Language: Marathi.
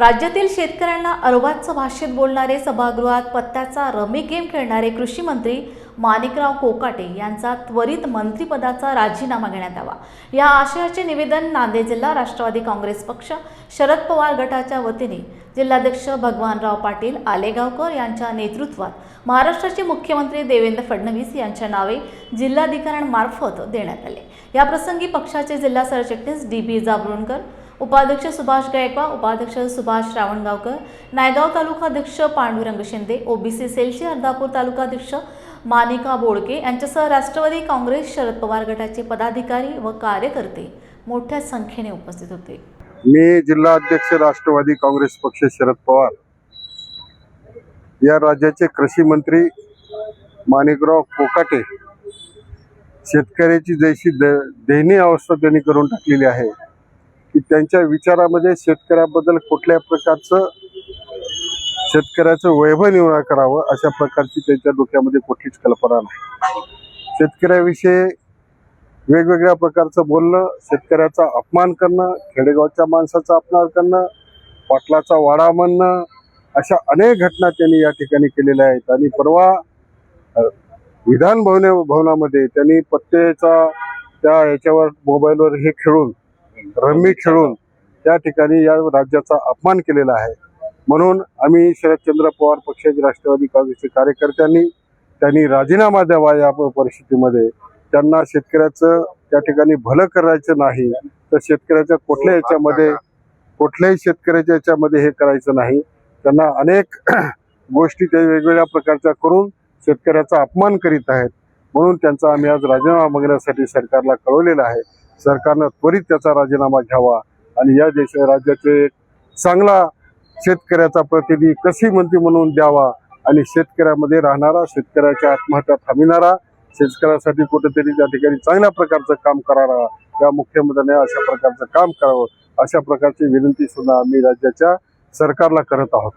राज्यातील शेतकऱ्यांना अर्वाच्य भाषेत बोलणारे सभागृहात पत्त्याचा रमी गेम खेळणारे कृषी मंत्री माणिकराव कोकाटे यांचा त्वरित मंत्रिपदाचा राजीनामा घेण्यात यावा या आशयाचे निवेदन नांदेड जिल्हा राष्ट्रवादी काँग्रेस पक्ष शरद पवार गटाच्या वतीने जिल्हाध्यक्ष भगवानराव पाटील आलेगावकर यांच्या नेतृत्वात महाराष्ट्राचे मुख्यमंत्री देवेंद्र फडणवीस यांच्या नावे जिल्हाधिकाऱ्यांमार्फत देण्यात आले. याप्रसंगी पक्षाचे जिल्हा सरचिटणीस डी बी जाबरुणकर उपाध्यक्ष सुभाष गायकवाड उपाध्यक्ष सुभाष रावणगावकर नायगाव तालुकाध्यक्ष पांडुरंग शिंदे ओबीसी सेलचे अर्धापूर तालुकाध्यक्ष मानिका बोडके यांच्यासह राष्ट्रवादी काँग्रेस शरद पवार गटाचे पदाधिकारी व कार्यकर्ते मोठ्या संख्येने उपस्थित होते. मी जिल्हा अध्यक्ष राष्ट्रवादी काँग्रेस पक्ष शरद पवार या राज्याचे कृषी मंत्री माणिकराव कोकाटे शेतकऱ्याची जैशी द दयनीय अवस्था त्यांनी करून टाकलेली आहे. की त्यांच्या विचारामध्ये शेतकऱ्याबद्दल कुठल्या प्रकारचं शेतकऱ्याचं वैभव निर्माण करावं अशा प्रकारची त्यांच्या डोक्यामध्ये कुठलीच कल्पना नाही. शेतकऱ्याविषयी वेगवेगळ्या प्रकारचं बोलणं शेतकऱ्याचा अपमान करणं खेडेगावच्या माणसाचा अपमान करणं पाटलाचा वाडा म्हणणं अशा अनेक घटना त्यांनी या ठिकाणी केलेल्या आहेत. आणि परवा विधान भवने भवनामध्ये त्यांनी पत्तेचा त्या याच्यावर मोबाईलवर हे खेळून रम्मी खेळून त्या ठिकाणी या राज्याचा अपमान केलेला आहे. म्हणून आम्ही शरदचंद्र पवार पक्षाचे राष्ट्रवादी काँग्रेसचे कार्यकर्त्यांनी त्यांनी राजीनामा द्यावा या परिस्थितीमध्ये. त्यांना शेतकऱ्याचं त्या ठिकाणी भलं करायचं नाही तर शेतकऱ्याच्या कुठल्या याच्यामध्ये कुठल्याही शेतकऱ्याच्या याच्यामध्ये हे करायचं नाही. त्यांना अनेक गोष्टी ते वेगवेगळ्या प्रकारच्या करून शेतकऱ्याचा अपमान करीत आहेत. म्हणून त्यांचा आम्ही आज राजीनामा मागण्यासाठी सरकारला कळवलेला आहे. सरकारनं त्वरित त्याचा राजीनामा घ्यावा आणि या देश राज्याचे चांगला शेतकऱ्याचा प्रतिनिधी कशी मंत्री म्हणून द्यावा आणि शेतकऱ्यामध्ये राहणारा शेतकऱ्याच्या आत्महत्या थांबविणारा शेतकऱ्यासाठी कुठेतरी त्या ठिकाणी चांगल्या प्रकारचं काम करावं या मुख्यमंत्र्याने अशा प्रकारचं काम करावं अशा प्रकारची विनंती सुद्धा आम्ही राज्याच्या सरकारला करत आहोत.